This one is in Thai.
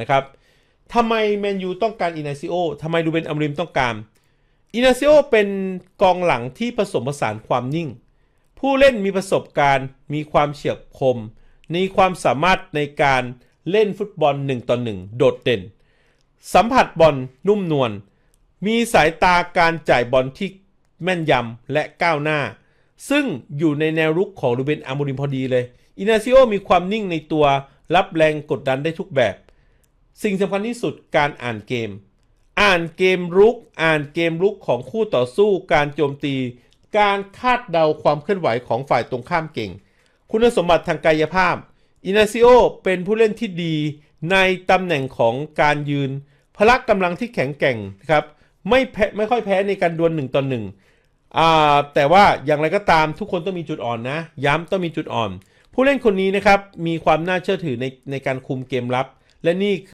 นะครับทำไมแมนยูต้องการอินาซิโอทำไมดูเบนอัมริมต้องการ อินาซิโอเป็นกองหลังที่ผสมผสานความนิ่ง ผู้เล่นมีประสบการณ์ มีความเฉียบคม มีความสามารถในการเล่นฟุตบอล1ต่อ1โดดเด่น สัมผัสบอลนุ่มนวล มีสายตาการจ่ายบอลที่แม่นยำและก้าวหน้า ซึ่งอยู่ในแนวรุกของรูเบนอาร์โมริมพอดีเลย อินาซิโอมีความนิ่งในตัว รับแรงกดดันได้ทุกแบบ สิ่งสำคัญที่สุดการอ่านเกม อ่านเกมรุก อ่านเกมรุกของคู่ต่อสู้ การโจมตี การคาดเดาความเคลื่อนไหวของฝ่ายตรงข้ามเก่ง คุณสมบัติทางกายภาพ อินาซิโอเป็นผู้เล่นที่ดีในตำแหน่งของการยืน พละกำลังที่แข็งแกร่งครับ ไม่แพ้ไม่ค่อยแพ้ในการดวลหนึ่งต่อหนึ่งแต่ว่าอย่างไรก็ตามทุกคนต้องมีจุดอ่อนนะ ย้ำต้องมีจุดอ่อน ผู้เล่นคนนี้นะครับมีความน่าเชื่อถือในในการคุมเกมรับ และนี่